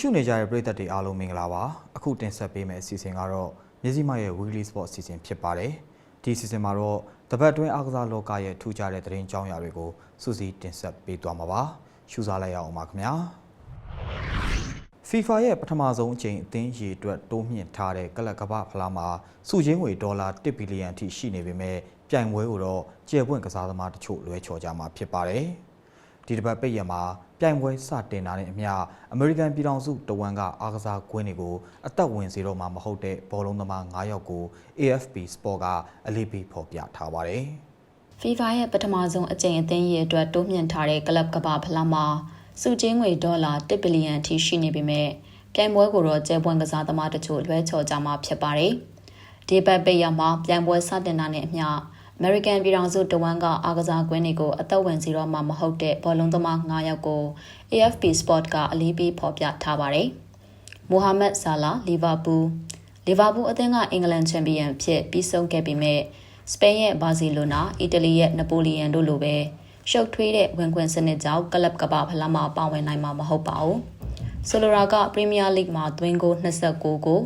ချစ်ရှုနေကြတဲ့ပရိသတ်တွေအားလုံးမင်္ဂလာပါအခုတင်ဆက်ပေးမယ့်အစီအစဉ်ကတော့မြစည်းမရဲ့ Weekly Sport အစီအစဉ်ဖြစ်ပါတယ်ဒီအစီအစဉ်မှာတော့တပတ်အတွင်းအားကစားလောကရဲ့ထူးခြားတဲ့သတင်းကြောင်းရာတွေကိုစူးစီးတင်ဆက်ပေးသွားမှာပါရှုစားလိုက်ရအောင်ပါခင်ဗျာ FIFA ရဲ့ပထမဆုံးအကြိမ်အသင်းရေအတွက်တိုးမြင့်ထားတဲ့ကလပ်ကမ္ဘာဖလားမှာစုချင်းငွေဒေါ်လာ1ဘီလီယံအထိရှိနေပေမဲ့ပြိုင်ပွဲကိုတော့ကျယ်ပွင့်ကစားသမားတချို့လွဲချော်ကြမှာဖြစ်ပါတယ်။ ဒီတစ်ပတ်ပိတ်ရမှာပြိုင်ပွဲစတင်တာနဲ့အမျှအမေရိကန်ပြည်ထောင်စုတဝန်ကအားကစားကွင်းတွေကိုအသက်ဝင်စေတော့မှာမဟုတ်တဲ့ဘောလုံးသမား9ယောက်ကို AFP Sport ကအလေးပေးဖော်ပြထားပါတယ်။ FIFA ရဲ့ပထမဆုံးအကြိမ်အသင်းရဲ့အတွက်တိုးမြင့်ထားတဲ့ကလပ်ကမ္ဘာဖလားမှာစုချင်းငွေဒေါ်လာ1ဘီလီယံအထိရှိနေပေမဲ့ပြိုင်ပွဲကိုတော့ကျဲပွင့်ကစားသမားတချို့လွှဲချော်ကြမှာဖြစ်ပါတယ်။ဒီပတ်ပိတ်ရမှာပြိုင်ပွဲစတင်တာနဲ့အမျှ American ပြည်ထောင်စုတဝမ်းကအားကစားကွင်းတွေကိုအသက်ဝင်စီတော့မှမဟုတ်တဲ့ဘောလုံးသမား9ယောက်ကို AFP Sport ကအလေးပေးဖော်ပြထားပါတယ်။မိုဟာမက်ဆာလာလီဗာပူးလီဗာပူးအသင်းကအင်္ဂလန်ချန်ပီယံဖြစ်ပြီးဆုံးခဲ့ပေမဲ့စပိန်ရဲ့ဘာစီလိုနာအီတလီရဲ့နပိုလီယန်တို့လိုပဲရှုပ်ထွေးတဲ့ဝင်ခွင့်စနစ်ကြောင့်ကလပ်ကပဖလားမှာပါဝင်နိုင်မှာမဟုတ်ပါဘူး။ဆိုလိုရာကပရီးမီးယားလိဂ်မှာသွင်းကို29ကို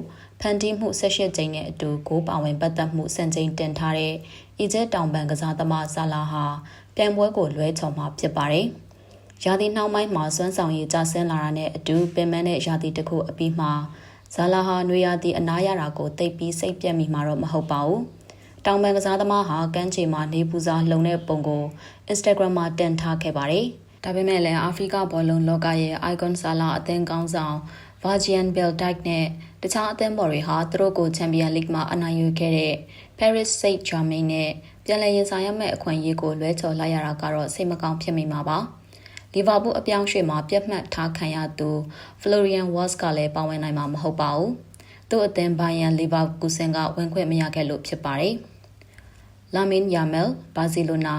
ဖန်တီးမှု18ကြိမ်နဲ့အတူဂိုးပါဝင်ပတ်သက်မှုစံချိန်တင်ထားတဲ့အီဂျစ်တောင်ပန်ကစားသမားဇာလာဟာပြိုင်ပွဲကိုလွဲချော်မှာဖြစ်ပါတယ်။ရာသီနှောင်းပိုင်းမှာစွမ်းဆောင်ရည်ကျဆင်းလာတာနဲ့အတူပင်မတဲ့ရာသီတစ်ခုအပြီးမှာဇာလာဟာနွေရာသီအနားရတာကိုသိပ်ပြီးစိတ်ပြက်မိမှာတော့မဟုတ်ပါဘူး။တောင်ပန်ကစားသမားဟာကမ်းခြေမှာနေပူစာလုံတဲ့ပုံကို Instagram မှာတင်ထားခဲ့ပါတယ်။ဒါပေမဲ့လည်းအာဖရိကဘောလုံးလောကရဲ့ icon ဆာလာအသင်းကောင်းဆောင် Virgin Beldyke နဲ့ တခြားအသင်းပေါ်တွေဟာသူတို့ကို Champions League မှာအနိုင်ယူခဲ့တဲ့ Paris Saint-Germain နဲ့ပြန်လည်ရင်ဆိုင်ရမယ့်အခွင့်အရေးကိုလွဲချော်လိုက်ရတာကတော့စိတ်မကောင်းဖြစ်မိမှာပါ။လီဗာပူးအပြောင်းရွှေ့မှာပြတ်မှတ်ထားခံရသူ Florian Wirtz ကလည်းပါဝင်နိုင်မှာမဟုတ်ပါဘူး။သူ့အသင်းဘိုင်ယန်လီဗာကူဆန်ကဝင်ခွင့်မရခဲ့လို့ဖြစ်ပါတယ်။ Lamine Yamal ဘာစီလိုနာ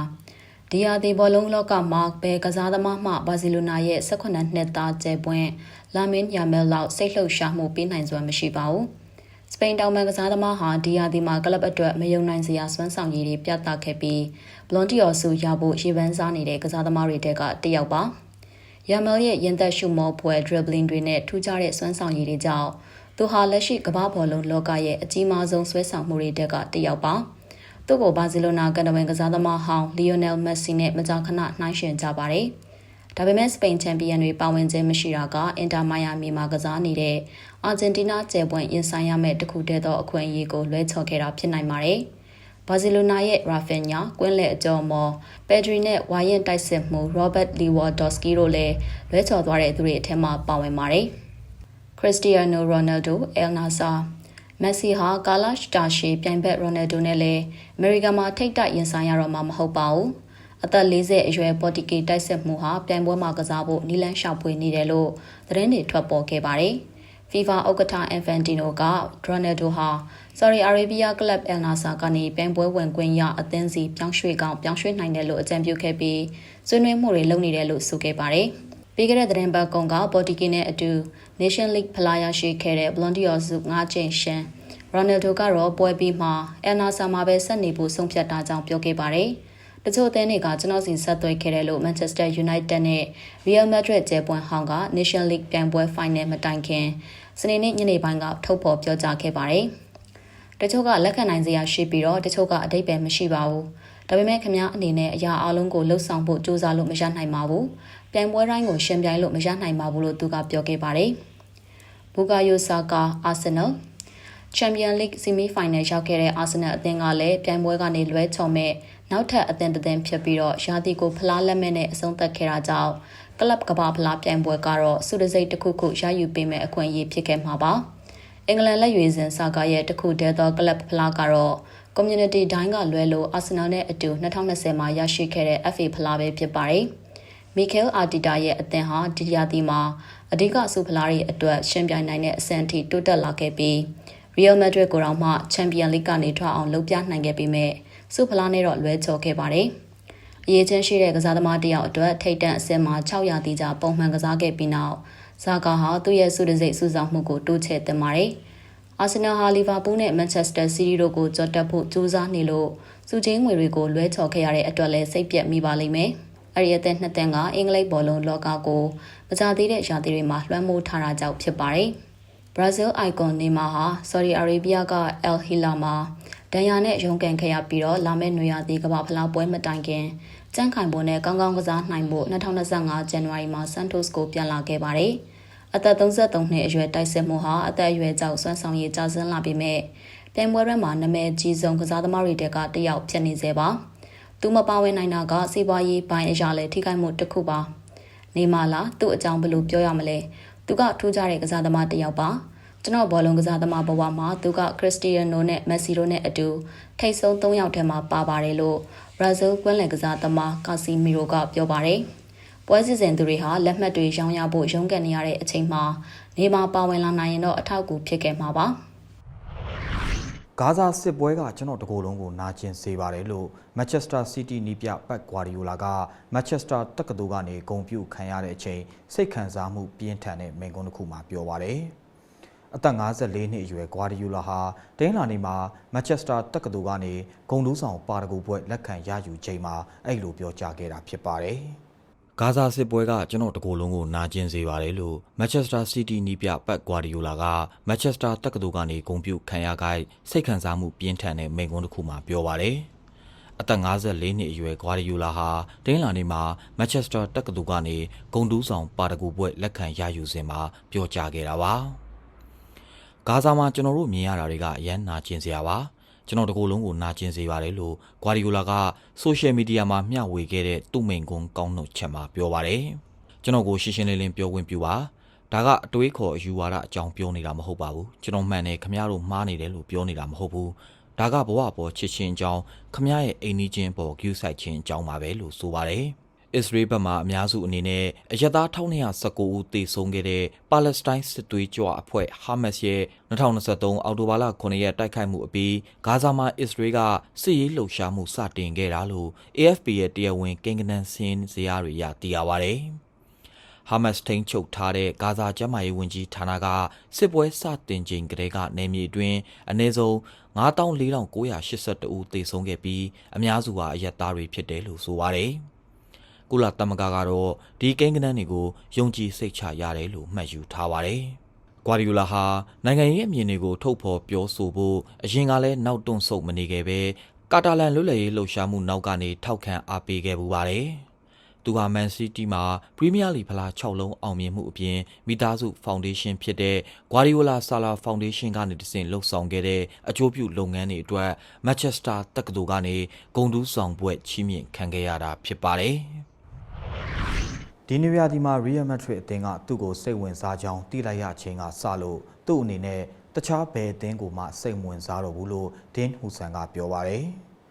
ဒီယာဒီဘောလုံးလောကမှာဘယ်ကစားသမားမှဘာစီလိုနာရဲ့18နှစ်သားကျဲပွင့် လာမင်းယာမဲလောက်စိတ်လှုပ်ရှားမှုပေးနိုင်စွမ်းမရှိပါဘူး။စပိန်တောင်ပန်ကစားသမားဟာဒီယာဒီမှာကလပ်အတွက်မယုံနိုင်စရာစွမ်းဆောင်ရည်တွေပြသခဲ့ပြီးဘလွန်တီယော်ဆူရဖို့ရေပန်းစားနေတဲ့ကစားသမားတွေတဲကတယောက်ပါ။ယာမဲရဲ့ရင်သက်ရှုမောပွဲ dribbling တွေနဲ့ထူးခြားတဲ့စွမ်းဆောင်ရည်တွေကြောင့်သူဟာလက်ရှိကမ္ဘာဘောလုံးလောကရဲ့အကြီးမားဆုံးဆွဲဆောင်မှုတွေတဲကတယောက်ပါ။သူ့ကိုဘာစီလိုနာကန်တဝင်ကစားသမားဟောင်းလီယိုနယ်မက်ဆီနဲ့မကြာခဏနှိုင်းယှဉ်ကြပါတယ်။ ဒါပေမဲ့စပိန်ချန်ပီယံတွေပါဝင်ခြင်းမရှိတာကအင်တာမိုင်ယာမီမှာကစားနေတဲ့အာဂျင်တီးနားကျယ်ပွင့်ရင်ဆိုင်ရမယ့်တခုတည်းသောအခွင့်အရေးကိုလွဲချော်ခဲ့တာဖြစ်နိုင်ပါတယ်။ဘာစီလိုနာရဲ့ရာဖင်ညာကွင်းလက်အကျော်မော်ပက်ဒရီနဲ့ဝါရင်တိုက်စစ်မှုရောဘတ်လီဝါဒေါ့စကီတို့လည်းလွဲချော်သွားတဲ့သူတွေအထက်မှာပါဝင်ပါတယ်။ခရစ္စတီယာနိုရိုနယ်ဒိုအယ်နာဆာမက်ဆီဟာကာလာရှ်တာရှီပြိုင်ဘက်ရိုနယ်ဒိုနဲ့လည်းအမေရိကန်မှာထိတ်တက်ရင်ဆိုင်ရတော့မှာမဟုတ်ပါဘူး။ အသက်40အရွယ်ပေါ်တီကေတိုက်ဆက်မှုဟာပြိုင်ပွဲမှာကစားဖို့နီလန်းရှောက်ပွေနေတယ်လို့သတင်းတွေထွက်ပေါ်ခဲ့ပါတယ်။ FIFA ဥက္ကဋ္ဌ Infantino က Ronaldo ဟာ Saudi Arabia Club Al Nassr ကနေပြိုင်ပွဲဝင်ခွင့်ရအသင်းစီပြောင်းရွှေ့ကောင်ပြောင်းရွှေ့နိုင်တယ်လို့အကြံပြုခဲ့ပြီးဆွေးနွေးမှုတွေလုပ်နေတယ်လို့ဆိုခဲ့ပါတယ်။ပြီးခဲ့တဲ့သတင်းပတ်ကောင်ကပေါ်တီကေနဲ့အတူ Nation League ဖလားရရှိခဲ့တဲ့ Blondior စု9ချိန်ရှမ်း Ronaldo ကတော့ပွဲပြီးမှ Al Nassr မှာပဲဆက်နေဖို့ဆုံးဖြတ်တာကြောင့်ပြောခဲ့ပါတယ်။ တချို့အသင်းတွေကကျွန်တော်စီဆက်သွယ်ခဲ့တယ်လို့ Manchester United နဲ့ Real Madrid ကျဲပွင့်ဟောင်းက Nation League ပြိုင်ပွဲ Final မတိုင်ခင်စနေနေ့ညနေပိုင်းကထုတ်ဖော်ပြောကြားခဲ့ပါတယ်။တချို့ကလက်ခံနိုင်စရာရှိပြီးတော့တချို့ကအတိတ်ပဲမရှိပါဘူး။ဒါပေမဲ့ခင်ဗျားအနေနဲ့အရာအလုံးကိုလှုပ်ဆောင်ဖို့ကြိုးစားလို့မရနိုင်ပါဘူး။ပြိုင်ပွဲတိုင်းကိုရှင်ပြိုင်လို့မရနိုင်ပါဘူးလို့သူကပြောခဲ့ပါတယ်။ဘူကာယိုဆာကာအာဆင်နယ်ချန်ပီယံလိဂ်ဆီမီဖိုင်နယ်ရောက်ခဲ့တဲ့အာဆင်နယ်အသင်းကလည်းပြိုင်ပွဲကနေလွဲချော်မဲ့ နောက်ထပ်အသင်းတစ်သင်းဖြစ်ပြီးတော့ရာသီကိုဖလားလက်မဲ့နဲ့အဆုံးသတ်ခဲ့တာကြောင့်ကလပ်ကဘာဖလားပြိုင်ပွဲကတော့စုတစိတ်တစ်ခုခုရယူပေးမဲ့အခွင့်အရေးဖြစ်ခဲ့မှာပါအင်္ဂလန်လက်ရွေးစင်ဆာကာရဲ့တခုတည်းသောကလပ်ဖလားကတော့ community တိုင်းကလွဲလို့အာဆင်နယ်နဲ့အတူ2020မှာရရှိခဲ့တဲ့ FA ဖလားပဲဖြစ်ပါတယ်မီကယ်အာတီတာရဲ့အသင်းဟာဒီရာသီမှာအဓိကဆုဖလားတွေအတွက်ရှင်ပြိုင်နိုင်တဲ့အဆင့်အထိတိုးတက်လာခဲ့ပြီး Real Madrid ကိုတော့မှ Champions League ကနေထွက်အောင်လုပ်ပြနိုင်ခဲ့ပေမဲ့ စုဖလားနဲ့တော့လွဲချော်ခဲ့ပါတယ်။အရေးချင်းရှိတဲ့ကစားသမားတယောက်အတွက်ထိတ်တန့်အဆင့်မှာ600တီကြာပုံမှန်ကစားခဲ့ပြီးနောက်ဇာကာဟာသူ့ရဲ့စုတစိတ်စုဆောင်မှုကိုတိုးချဲ့တင်ပါတယ်။အာဆင်နယ်ဟာလီဗာပူးနဲ့မန်ချက်စတာစီးတီးတို့ကိုကြော်တက်ဖို့ကြိုးစားနေလို့စုချင်းငွေတွေကိုလွဲချော်ခဲ့ရတဲ့အတွက်လည်းစိတ်ပြက်မိပါလိမ့်မယ်။အဲ့ဒီအသက်နှစ်သန်းကအင်္ဂလိပ်ဘောလုံးလောကကိုမကြသေးတဲ့ရာသီတွေမှာလွှမ်းမိုးထားတာကြောင့်ဖြစ်ပါတယ်။ Brazil icon Neymar ဟာ Saudi Arabia က Al Hilal မှာ ဒဏ်ရာနဲ့ရုန်းကန်ခဲ့ရပြီးတော့လာမယ့်နွေရာသီကမ္ဘာဖလားပွဲမတိုင်ခင်ကြန့်ခိုင်ဖို့နဲ့ကောင်းကောင်းကစားနိုင်ဖို့2025ဇန်နဝါရီမှာ Santos ကိုပြန်လာခဲ့ပါတယ်။အသက်33နှစ်အရွယ်တိုက်စစ်မှုဟာအသက်အရွယ်ကြောင့်ဆွမ်းဆောင်ရည်ကျဆင်းလာပြီးမြဲပြိုင်ပွဲတွေမှာနာမည်ကြီးဆုံးကစားသမားတွေတက်ကတယောက်ဖြစ်နေစေပါ။သူမပါဝင်နိုင်တာကစီးပွားရေးပိုင်းအရာလဲထိခိုက်မှုတစ်ခုပါ။နေမလာသူ့အကြောင်းဘယ်လိုပြောရမလဲ။သူကထူးခြားတဲ့ကစားသမားတစ်ယောက်ပါ။ ကျွန်တော်ဘောလုံးကစားသမားဘဝမှာသူကခရစ္စတီယာနိုနဲ့မက်ဆီတို့နဲ့အတူထိတ်ဆုံး၃ယောက်ထဲမှာပါပါတယ်လို့ဘရာဇီးကွင်းလယ်ကစားသမားကာစီမီရိုကပြောပါတယ်။ပွဲစီစဉ်သူတွေဟာလက်မှတ်တွေရောင်းရဖို့ရုန်းကန်နေရတဲ့အချိန်မှာနေမှာပါဝင်လာနိုင်ရင်တော့အထောက်အကူဖြစ်ခဲ့မှာပါ။ဂါဇာစစ်ပွဲကကျွန်တော်တကိုယ်လုံးကိုနာကျင်စေပါတယ်လို့ Manchester City နီးပြပက်ဂွာဒီယိုလာက Manchester တက္ကသိုလ်ကနေဂုံပြုခံရတဲ့အချိန်စိတ်ခံစားမှုပြင်းထန်တဲ့မိန့်ခွန်းတစ်ခုမှာပြောပါတယ်။ အသက်54နှစ်အရွယ်ဂွာဒီယိုလာဟာတင်းလာနေမှာ Manchester တက္ကသိုလ်ကနေဂုံတူးဆောင်ပါတကူပွဲလက်ခံရယူချိန်မှာအဲ့လိုပြောကြားခဲ့တာဖြစ်ပါတယ်။ဂါဇာစစ်ပွဲကကျွန်တော်တကိုယ်လုံးကိုနာကျင်စေပါတယ်လို့ Manchester City နီးပြပက်ဂွာဒီယိုလာက Manchester တက္ကသိုလ်ကနေဂုံပြုခံရခိုက်စိတ်ခံစားမှုပြင်းထန်တဲ့မိန့်ခွန်းတစ်ခုမှာပြောပါတယ်။အသက်54နှစ်အရွယ်ဂွာဒီယိုလာဟာတင်းလာနေမှာ Manchester တက္ကသိုလ်ကနေဂုံတူးဆောင်ပါတကူပွဲလက်ခံရယူစဉ်မှာပြောကြားခဲ့တာပါ။ ဂါဇာမှာကျွန်တော်တို့မြင်ရတာတွေကအရန်နာကျင်စရာပါ။ကျွန်တော်တကူလုံးကိုနာကျင်စေပါတယ်လို့ဂွာဒီယိုလာကဆိုရှယ်မီဒီယာမှာမျှဝေခဲ့တဲ့သူ့မိန့်ခွန်းကောင်းနှုတ်ချက်မှာပြောပါတယ်။ကျွန်တော်ကိုရှင်းရှင်းလင်းလင်းပြောခွင့်ပြုပါ။ဒါကအတွေးခေါ်အယူဝါဒအကြောင်းပြောနေတာမဟုတ်ပါဘူး။ကျွန်တော်မှန်တယ်ခမရတို့မှားနေတယ်လို့ပြောနေတာမဟုတ်ဘူး။ဒါကဘဝပေါ်ချစ်ချင်းအကြောင်းခမရရဲ့အိမ်နီးချင်းပေါ်ဂယူးဆိုင်ချင်းအကြောင်းပါပဲလို့ဆိုပါတယ်။ အစ္စရေးဘက်မှအများစုအနေနဲ့အရက်သား1219ဦးသေဆုံးခဲ့တဲ့ပါလက်စတိုင်းစစ်သွေးကြွအဖွဲ့ဟာမတ်ရဲ့2023အောက်တိုဘာလ9ရက်တိုက်ခိုက်မှုအပြီးဂါဇာမှာအစ္စရေးကစစ်ရေးလှုပ်ရှားမှုစတင်ခဲ့တာလို့ AFP ရဲ့တရားဝင်ကိန်းဂဏန်းစင်းဇယားတွေရသိရပါဗျ။ဟာမတ်စ်ထိန်းချုပ်ထားတဲ့ဂါဇာကျန်းမာရေးဝန်ကြီးဌာနကစစ်ပွဲစတင်ချိန်ကတည်းကနေမြေအတွင်းအနည်းဆုံး94,982ဦးသေဆုံးခဲ့ပြီးအများစုဟာအရက်သားတွေဖြစ်တယ်လို့ဆိုပါတယ်။ ကုလသမဂ္ဂကတော့ဒီကိန်းဂဏန်းတွေကိုယုံကြည်စိတ်ချရတယ်လို့မှတ်ယူထားပါတယ်။ကွာဒီယိုလာဟာနိုင်ငံရေးအမြင်တွေကိုထုတ်ဖော်ပြောဆိုဖို့အရင်ကလည်းနောက်တွန့်ဆုတ်မနေခဲ့ပဲကာတာလန်လွတ်လပ်ရေးလှုပ်ရှားမှုနောက်ကနေထောက်ခံအားပေးခဲ့ပူပါတယ်။သူဟာမန်စီးတီးမှာပရီးမီးယားလိဖလား6လုံးအောင်မြင်မှုအပြင်မိသားစုဖောင်ဒေးရှင်းဖြစ်တဲ့ဂွာဒီယိုလာဆာလာဖောင်ဒေးရှင်းကနေတဆင့်လှုပ်ဆောင်ခဲ့တဲ့အကျိုးပြုလုပ်ငန်းတွေအတွက်မန်ချက်စတာတက္ကသိုလ်ကနေဂုံတူးဆောင်ဘွဲ့ချီးမြှင့်ခံခဲ့ရတာဖြစ်ပါတယ်။ ဒီနွေရာသီမှာ Real Madrid အသင်းကသူ့ကိုစိတ်ဝင်စားကြောင်းသိလိုက်ရခြင်းကစလို့သူ့အနေနဲ့တခြားဘယ်အသင်းကိုမှစိတ်ဝင်စားတော့ဘူးလို့ဒင်းဟူဆန်ကပြောပါတယ်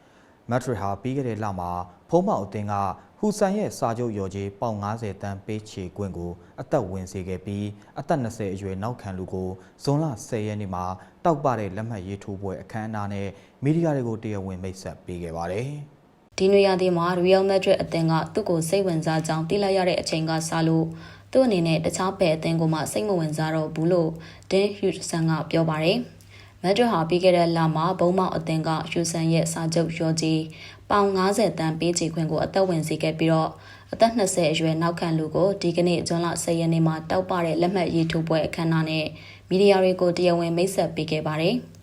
။ Madrid ဟာပြီးခဲ့တဲ့လမှာဖုံးမောက်အသင်းကဟူဆန်ရဲ့စာချုပ်ရော်ကြီးပေါင်90တန်းပေးချေခွင့်ကိုအသက်ဝင်စေခဲ့ပြီးအသက်20အရွယ်နောက်ခံလူကိုဇွန်လ10ရက်နေ့မှာတောက်ပတဲ့လက်မှတ်ရေးထိုးပွဲအခမ်းအနားနဲ့မီဒီယာတွေကိုတရားဝင်မိတ်ဆက်ပေးခဲ့ပါတယ်။ ဒီနွေရာသီမှာ Real Madrid အသင်းကသူ့ကိုစိတ်ဝင်စားကြောင်းသိလိုက်ရတဲ့အချိန်ကစလို့သူ့အနေနဲ့တခြားဘယ်အသင်းကိုမှစိတ်မဝင်စားတော့ဘူးလို့ Dan Hudson ကပြောပါတယ်။ Madrid ဟာပြီးခဲ့တဲ့လမှာဘုံမောက်အသင်းက Hudson ရဲ့စာချုပ်ရော်ကြီးပေါင်90တန်းပေးချေခွင့်ကိုအသက်ဝင်စေခဲ့ပြီးတော့အသက်20အရွယ်နောက်ခံလူကိုဒီကနေ့ဇွန်လ10ရက်နေ့မှာတောက်ပတဲ့လက်မှတ်ရေးထိုးပွဲအခမ်းအနားနဲ့မီဒီယာတွေကိုတရားဝင်မိတ်ဆက်ပေးခဲ့ပါတယ်။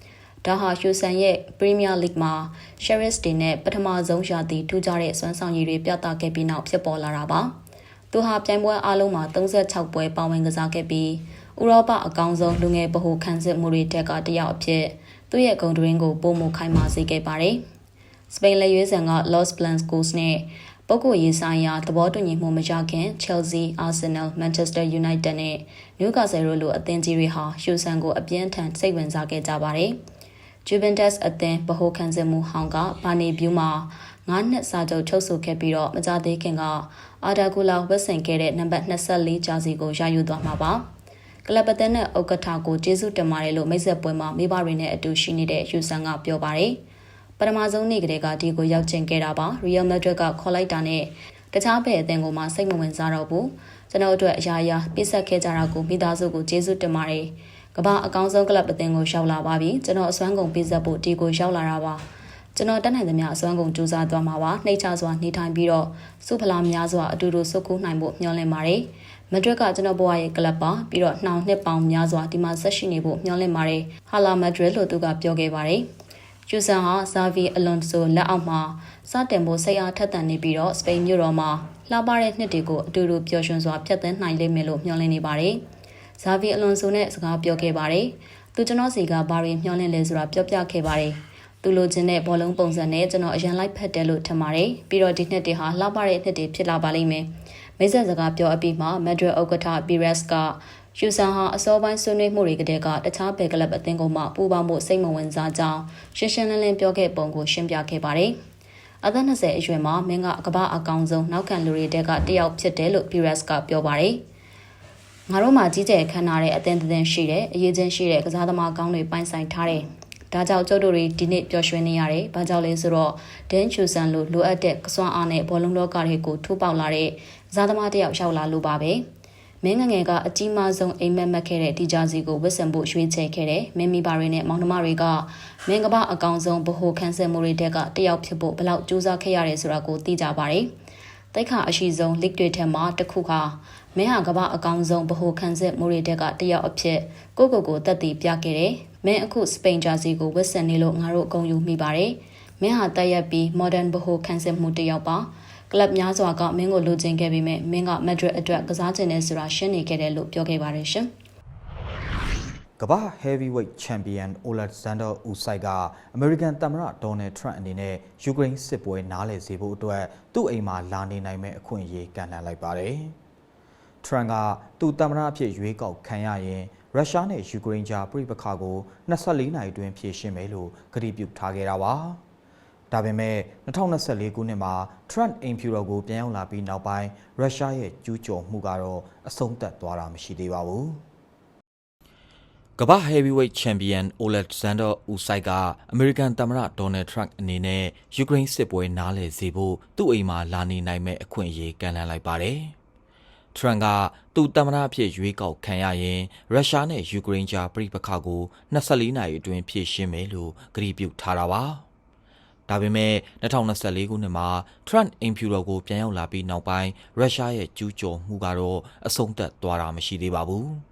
ဒါဟာရှူဆန်ရဲ့ Premier League မှာ Sheriff တွေနဲ့ပထမဆုံးရာသီထူးခြားတဲ့စွမ်းဆောင်ရည်တွေပြသခဲ့ပြီးနောက်ဖြစ်ပေါ်လာတာပါ။သူဟာပြိုင်ပွဲအလုံးမှာ36ပွဲပါဝင်ကစားခဲ့ပြီးဥရောပအကောင်ဆုံးလူငယ်ဗဟိုခံစစ်မှုတွေတက်ကတယောက်အဖြစ်သူ့ရဲ့ဂုဏ်တွင်ကိုပုံမခိုင်မာစေခဲ့ပါတယ်။စပိန်လက်ရွေးစံက Los Blancos နဲ့ပုဂ္ဂိုလ်ရေးဆိုင်ရာသဘောတူညီမှုမရခင် Chelsea, Arsenal, Manchester United နဲ့ Newcastle တို့လိုအသင်းကြီးတွေဟာရှူဆန်ကိုအပြင်းထန်စိတ်ဝင်စားခဲ့ကြပါတယ်။ Juventus အသင်းဗဟိုခံစစ်မှုဟောင်းကဘာနေဗျူးမှာ9နှစ်စာချုပ်ချုပ်ဆိုခဲ့ပြီးတော့မကြသေးခင်ကအာဒါဂူလာဝတ်ဆင်ခဲ့တဲ့နံပါတ်24ဂျာစီကိုရယူသွားမှာပါကလပ်အသင်းနဲ့ဥက္ကဋ္ဌကိုကျေးဇူးတင်ပါတယ်လို့မိတ်ဆက်ပွဲမှာမိဘတွေနဲ့အတူရှိနေတဲ့ယူဆန်ကပြောပါတယ်ပထမဆုံးနေ့ကတည်းကဒီကိုရောက်ကျင်ခဲ့တာပါ Real Madrid ကခေါ်လိုက်တာနဲ့တခြားဘယ်အသင်းကိုမှစိတ်မဝင်စားတော့ဘူးကျွန်တော်တို့အရာရာပြစ်ဆက်ခဲ့ကြတာကိုမိသားစုကိုကျေးဇူးတင်ပါတယ် ကမ္ဘာအကောင်းဆုံးကလပ်အသင်းကိုရောက်လာပါပြီကျွန်တော်အစွမ်းကုန်ပေးဆက်ဖို့ဒီကိုရောက်လာတာပါကျကျွန်တော်တက်နိုင်သမျှအစွမ်းကုန်ကြိုးစားသွားမှာပါနှိမ့်ချစွာနေထိုင်ပြီးတော့စုဖလာများစွာအတူတူစုကူးနိုင်ဖို့မျှော်လင့်ပါတယ်မဒရစ်ကကျွန်တော်ဘဝရဲ့ကလပ်ပါပြီးတော့နှောင်နှစ်ပေါင်များစွာဒီမှာဆက်ရှိနေဖို့မျှော်လင့်ပါတယ်ဟာလာမဒရစ်လို့သူကပြောခဲ့ပါတယ်ကျူဆန်ဟာဇာဗီအလွန်ဆိုလက်အောက်မှာစတင်ဖို့စိတ်အားထက်သန်နေပြီးတော့စပိန်မြို့တော်မှာလှပတဲ့နှစ်တွေကိုအတူတူပျော်ရွှင်စွာဖျက်ဆီးနိုင်လိမ့်မယ်လို့မျှော်လင့်နေပါတယ် ဇာဗီအလွန်ဆိုနဲ့စကားပြောခဲ့ပါတယ်သူကျွန်တော်စီကဘာတွေမျှော်လင့်လဲဆိုတာပြောပြခဲ့ပါတယ်သူလိုချင်တဲ့ဘောလုံးပုံစံနဲ့ကျွန်တော်အရင်လိုက်ဖက်တယ်လို့ထင်ပါတယ်ပြီးတော့ဒီနှစ်တွေဟာလှပတဲ့နှစ်တွေဖြစ်လာပါလိမ့်မယ်မိတ်ဆက်စကားပြောအပြီးမှာမက်ဒရစ်ဥက္ကဋ္ဌပီရက်စ်ကယူဆန်ဟာအစောပိုင်းဆွေးနွေးမှုတွေကတည်းကတခြားဘယ်ကလပ်အသင်းကမှပူပေါင်းမှုစိတ်မဝင်စားကြောင်းရှင်းရှင်းလင်းလင်းပြောခဲ့ပုံကိုရှင်းပြခဲ့ပါတယ်။အသက်20အရွယ်မှာမင်းကအကဘာအကောင်ဆုံးနောက်ခံလူတွေတဲကတယောက်ဖြစ်တယ်လို့ပီရက်စ်ကပြောပါတယ်။ ငါတို့မှာကြီးကျယ်ခမ်းနားတဲ့အသင်းသင်းရှိတယ်အရေးချင်းရှိတဲ့ကစားသမားကောင်းတွေပိုင်ဆိုင်ထားတယ်။ဒါကြောင့်ကျုပ်တို့တွေဒီနေ့ပျော်ရွှင်နေရတယ်။ဘာကြောင့်လဲဆိုတော့ဒန်ချူဆန်လိုလိုအပ်တဲ့ကစွမ်းအားနဲ့ဘောလုံးလောကတွေကိုထိုးပေါက်လာတဲ့ကစားသမားတယောက်ရောက်လာလို့ပါပဲ။မင်းငငယ်ကအကြီးမားဆုံးအိမ်မက်မက်ခဲ့တဲ့ဒီဂျာစီကိုဝစ်ဆန်ဖို့ရွေးချယ်ခဲ့တယ်။မင်းမိဘတွေနဲ့မောင်နှမတွေကမင်းကပအကောင်ဆုံးဗဟိုခန်းဆက်မှုတွေတက်ကတယောက်ဖြစ်ဖို့ဘလောက်ကြိုးစားခဲ့ရတယ်ဆိုတာကိုသိကြပါတယ်။တိုက်ခါအရှိဆုံး league တွေထဲမှာတစ်ခုခါ မင်းဟာကပအကောင်ဆုံးဗဟိုခန်းဆက်မှုတွေတက်ကတယောက်အဖြစ်ကိုကိုကိုတက်တည်ပြခဲ့တယ်။မင်းအခုစပိန်ဂျာစီကိုဝစ်ဆန်နေလို့ငါတို့အကုန်ယူမိပါတယ်။မင်းဟာတက်ရက်ပြီး modern ဗဟိုခန်းဆက်မှုတယောက်ပါ။ကလပ်များစွာကမင်းကိုလိုချင်ခဲ့ပေမဲ့မင်းကမက်ဒရစ်အတွက်ကစားချင်တယ်ဆိုတာရှင်းနေခဲ့တယ်လို့ပြောခဲ့ပါတယ်ရှင်။ကမ္ဘာ heavyweight champion Alexander Usyk ကအမေရိကန်သမ္မတဒေါ်နယ်ထရန့်အနေနဲ့ယူကရိန်းစစ်ပွဲနားလည်စေဖို့အတွက်သူ့အိမ်မှာလာနေနိုင်မဲ့အခွင့်အရေးကန့်လန့်လိုက်ပါတယ်။ ထရန့်ကသူ့သမ္မတအဖြစ်ရွေးကောက်ခံရရင်ရုရှားနဲ့ယူကရိန်းကြားပြည်ပခါကို24နာရီတွင်ဖြည့်ရှင်းမယ်လို့ကတိပြုထားခဲ့တာပါ။ဒါပေမဲ့2024ခုနှစ်မှာ Trump အိမ်ဖြူတော်ကိုပြန်ရောက်လာပြီးနောက်ပိုင်းရုရှားရဲ့ကျူးကျော်မှုကတော့အဆုံးသတ်သွားတာမရှိသေးပါဘူး။ကမ္ဘာ heavyweight champion Alexander Usyk ကအမေရိကန်သမ္မတဒေါ်နယ်ထရန့်အနေနဲ့ယူကရိန်းစစ်ပွဲနားလည်စေဖို့သူ့အိမ်မှာလာနေနိုင်မဲ့အခွင့်အရေးကမ်းလှမ်းလိုက်ပါတယ်။ ထရန့်ကသူ့သမ္မတအဖြစ်ရွေးကောက်ခံရရင်ရုရှားနဲ့ယူကရိန်းကြားပြည်ပခါကို24နာရီအတွင်းဖြည့်ရှင်းမယ်လို့ကတိပြုထားတာပါ။ဒါပေမဲ့2024ခုနှစ်မှာ Trump အင်ဖြူတော်ကိုပြန်ရောက်လာပြီးနောက်ပိုင်းရုရှားရဲ့ကျူးကျော်မှုကတော့အဆုံးသတ်သွားတာမရှိသေးပါဘူး။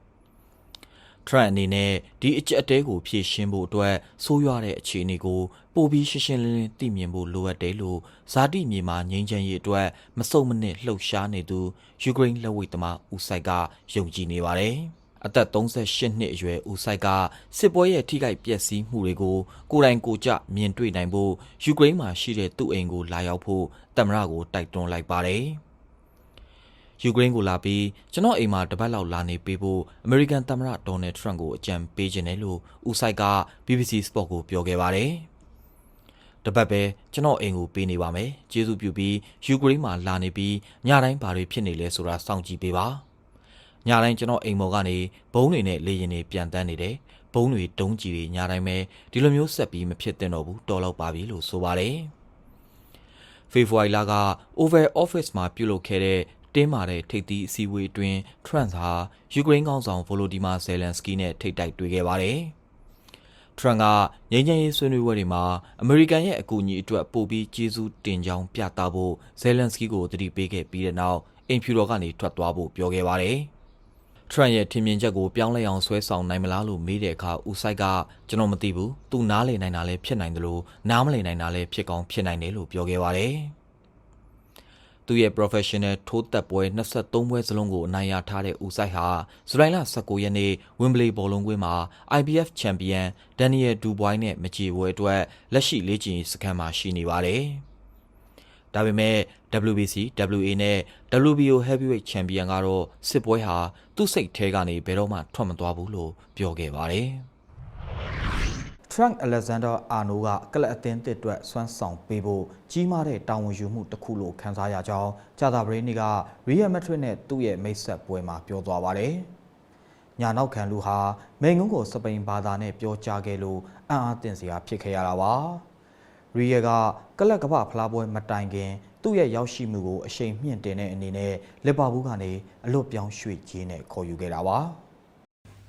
Trump အနေနဲ့ဒီအကြက်အတဲကိုဖြည့်ရှင်းဖို့အတွက်ဆိုးရွားတဲ့အခြေအနေကိုပိုပြီးရှင်းရှင်းလင်းလင်းသိမြင်ဖို့လိုအပ်တယ်လို့ဇာတိမြေမှာငြိမ်းချမ်းရေးအတွက်မစုံမနစ်လှုပ်ရှားနေသူယူကရိန်းလက်ဝှေ့သမားဦးဆိုင်ကယုံကြည်နေပါတယ်။အသက်38နှစ်အရွယ်ဦးဆိုင်ကစစ်ပွဲရဲ့ထိခိုက်ပျက်စီးမှုတွေကိုကိုယ်တိုင်ကိုကြမြင်တွေ့နိုင်ဖို့ယူကရိန်းမှာရှိတဲ့သူ့အိမ်ကိုလာရောက်ဖို့တမရကိုတိုက်တွန်းလိုက်ပါတယ်။ ယူကရိန်းကိုလာပြီးကျွန်တော်အိမ်မှာတပတ်လောက်လာနေပေးဖို့အမေရိကန်သမ္မတဒေါ်နယ်ထရန့်ကိုအကြံပေးခြင်းတယ်လို့ဦးဆိုင်က BBC Sport ကိုပြောခဲ့ပါတယ်။တပတ်ပဲကျွန်တော်အိမ်ကိုပေးနေပါမယ်။ကျေးဇူးပြုပြီးယူကရိန်းမှာလာနေပြီးညတိုင်းဘာတွေဖြစ်နေလဲဆိုတာစောင့်ကြည့်ပေးပါ။ညတိုင်းကျွန်တော်အိမ်မော်ကနေဘုံတွေနဲ့လေရင်တွေပြန်တန်းနေတယ်ဘုံတွေတုံးကြီးတွေညတိုင်းပဲဒီလိုမျိုးဆက်ပြီးမဖြစ်သင့်တော့ဘူးတော်တော့ပါပြီလို့ဆိုပါတယ်ဖေဖော်ဝါရီလက Oval Office မှာပြုလုပ်ခဲ့တဲ့ တင်းမာတဲ့ထိပ်သီးအစည်းအဝေးအတွင်း Trump ဟာယူကရိန်းခေါင်းဆောင် Volodymyr Zelensky နဲ့ထိပ်တိုက်တွေ့ခဲ့ပါတယ်ထရန်ကငြိမ်းချမ်းရေးဆွေးနွေးပွဲတွေမှာအမေရိကန်ရဲ့အကူအညီအတွက်ပို့ပြီးကျေးဇူးတင်ကြောင်းပြသဖို့ဇယ်လန်စကီကိုတတိပေးခဲ့ပြီးတဲ့နောက်အင်ဖြူတော်ကနေထွက်သွားဖို့ပြောခဲ့ပါတယ်။ထရန့်ရဲ့ထင်မြင်ချက်ကိုပြောင်းလဲအောင်ဆွဲဆောင်နိုင်မလားလို့မေးတဲ့အခါဦးဆိုင်ကကျွန်တော်မသိဘူးသူနားလေနိုင်တာလည်းဖြစ်နိုင်တယ်လို့နားမလည်နိုင်တာလည်းဖြစ်ကောင်းဖြစ်နိုင်တယ်လို့ပြောခဲ့ပါတယ် သူရဲ့ professional ထိုးသက်ပွဲ23ပွဲစလုံးကိုအနိုင်ရထားတဲ့ဦးဆိုင်ဟာဇူလိုင်လ19ရက်နေ့ဝင်းဘလေဘောလုံးကွင်းမှာ IBF Champion Daniel Dubois နဲ့မကြေပွဲအတွက်လက်ရှိလေ့ကျင့်စခန်းမှာရှိနေပါတယ်။ဒါပေမဲ့ WBC, WA နဲ့ WBO Heavyweight Champion ကတော့စစ်ပွဲဟာသူ့စိတ်ထဲကနေဘယ်တော့မှထွက်မသွားဘူးလို့ပြောခဲ့ပါတယ်။ Trunk Alexander Arnold ကကလပ်အသင်းတစ်အတွက်စွမ်းဆောင်ပေးဖို့ကြီးမားတဲ့တာဝန်ယူမှုတစ်ခုလို့ခံစားရကြောင်းကြာသပတေးနေ့က Real Madrid နဲ့သူ့ရဲ့မိတ်ဆက်ပွဲမှာပြောသွားပါတယ်။ညာနောက်ခံလူဟာမိန်ငုံကိုစပိန်ဘာသာနဲ့ပြောကြားခဲ့လို့အံ့အားသင့်စရာဖြစ်ခဲ့ရတာပါ။ရီယယ်ကကလပ်ကပ္ပဖလားပွဲမတိုင်ခင် သူ့ရဲ့ရောက်ရှိမှုကိုအရှိန်မြင့်တင်တဲ့အနေနဲ့လီဗာပူးကနေအလွတ်ပြောင်းရွှေ့ခြင်းနဲ့ခေါ်ယူခဲ့တာပါ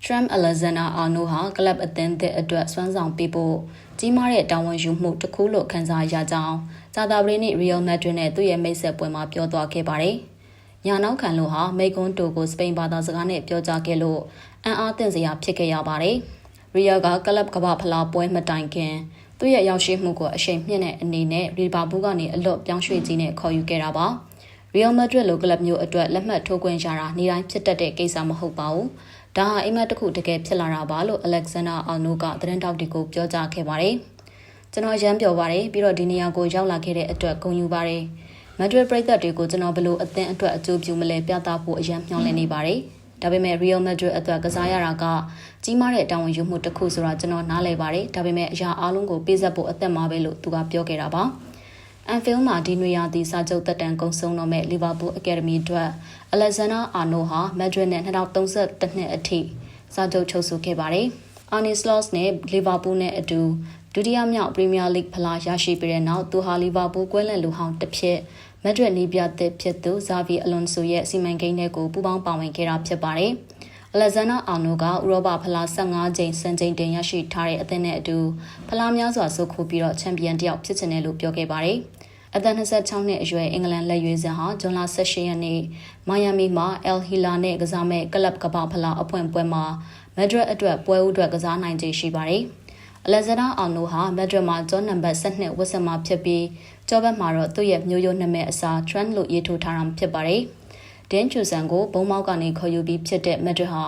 Trump Alexander Arnold ဟာကလပ်အသင်းသစ်အတွက်စွမ်းဆောင်ပေးဖို့ကြီးမားတဲ့တာဝန်ယူမှုတစ်ခုလို့ခံစားရကြောင်းဇာတာပရီနစ် Real Madrid နဲ့သူ့ရဲ့မိတ်ဆက်ပွဲမှာပြောသွားခဲ့ပါတယ်။ညာနောက်ခံလို့ဟာမိကွန်းတိုကိုစပိန်ဘာသာစကားနဲ့ပြောကြားခဲ့လို့အံ့အားသင့်စရာဖြစ်ခဲ့ရပါတယ်။ Real ကကလပ်ကမ္ဘာဖလားပွဲမတိုင်ခင်သူ့ရဲ့ရောက်ရှိမှုကိုအရှိန်မြင့်တဲ့အနေနဲ့ရီဘာဘူးကနေအလွတ်ပြောင်းရွှေ့ကြီးနဲ့ခေါ်ယူခဲ့တာပါ။ Real Madrid လိုကလပ်မျိုးအတွက်လက်မှတ်ထိုးခွင့်ရတာနေတိုင်းဖြစ်တတ်တဲ့ကိစ္စမဟုတ်ပါဘူး။ ဒါဟာအိမ်မက်တစ်ခုတကယ်ဖြစ်လာတာပါလို့ Alexander Arnold ကသတင်းတောက်တီကိုပြောကြားခဲ့ပါတယ်။ကျွန်တော်ရမ်းပြောပါတယ်ပြီးတော့ဒီနေရာကိုရောက်လာခဲ့တဲ့အတွက်ဂုဏ်ယူပါတယ်။ Madrid ပြည်သက်တွေကိုကျွန်တော်ဘယ်လိုအသင်းအတွက်အကျိုးပြုမလဲပြသဖို့အရန်မျှော်လင့်နေပါတယ်။ဒါပေမဲ့ Real Madrid အတွက်ကစားရတာကကြီးမားတဲ့တာဝန်ယူမှုတစ်ခုဆိုတာကျွန်တော်နားလည်ပါတယ်။ဒါပေမဲ့အရာအလုံးကိုပေးဆက်ဖို့အသက်မှာပဲလို့သူကပြောခဲ့တာပါ။ အန်ဖီလ်မှာဒီနွေရာသီစာချုပ်တက်တန်ကုံဆုံးတော့မဲ့လီဗာပူးအကယ်ဒမီအတွက်အလက်ဇန်နာအာနိုဟာမက်ဒရစ်နဲ့2031နှစ်အထိစာချုပ်ချုပ်ဆိုခဲ့ပါတယ်။အာနီစလော့စ်နဲ့လီဗာပူးနဲ့အတူဒုတိယမြောက်ပရီးမီးယားလိဂ်ဖလားရရှိပြီးတဲ့နောက်သူဟာလီဗာပူးကွဲလန့်လူဟောင်းတစ်ဖြစ်မက်ဒရစ်နီးပြသစ်ဖြစ်သူဇာဗီအလွန်ဆိုရဲ့စီမံကိန်းတွေကိုပူးပေါင်းပါဝင်ခဲ့တာဖြစ်ပါတယ်။အလက်ဇန်နာအာနိုကဥရောပဖလား15ကြိမ်စံချိန်တင်ရရှိထားတဲ့အသင်းနဲ့အတူဖလားများစွာစုခိုးပြီးတော့ချန်ပီယံတစ်ယောက်ဖြစ်ချင်တယ်လို့ပြောခဲ့ပါတယ်။ အသက်26နှစ်အရွယ်အင်္ဂလန်လက်ရွေးစံဟာဇွန်လ18ရက်နေ့မိုင်ယာမီမှာအယ်ဟီလာနဲ့ကစားမဲ့ကလပ်ကပဖလားအဖွင့်ပွဲမှာမက်ဒရစ်အတွက်ပွဲဦးအတွက်ကစားနိုင်ခြေရှိပါတယ်။အလက်ဇန်နာအာနိုဟာမက်ဒရစ်မှာဂျွန်နံပါတ်12ဝတ်ဆင်မှာဖြစ်ပြီးကျောဘက်မှာတော့သူ့ရဲ့မျိုးရိုးနာမည်အစား Trent လို့ရေးထိုးထားတာဖြစ်ပါတယ်။ဒင်းချူဆန်ကိုဘုံမောက်ကနေခေါ်ယူပြီးဖြစ်တဲ့မက်ဒရစ်ဟာ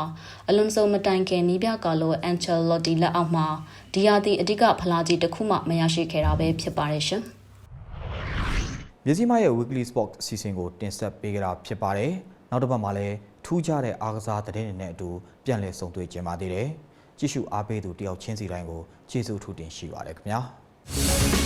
အလွန်ဆုံးမတိုင်ခင်နီးပြကာလိုအန်ချယ်လော်တီလက်အောက်မှာဒီယာတီအဓိကဖလားကြီးတစ်ခုမှမရရှိခဲ့တာပဲဖြစ်ပါတယ်ရှင်။ မြစည်းမရဲ့ weekly sport အစီအစဉ်ကိုတင်ဆက်ပေးကြတာဖြစ်ပါတယ်။နောက်တစ်ပတ်မှာလည်းထူးခြားတဲ့အားကစားသတင်းတွေနဲ့အတူပြန်လည်ဆုံတွေ့ကြပါသေးတယ်။ကြည့်ရှုအားပေးသူတယောက်ချင်းစီတိုင်းကိုကျေးဇူးထူးတင်ရှိပါတယ်ခင်ဗျာ။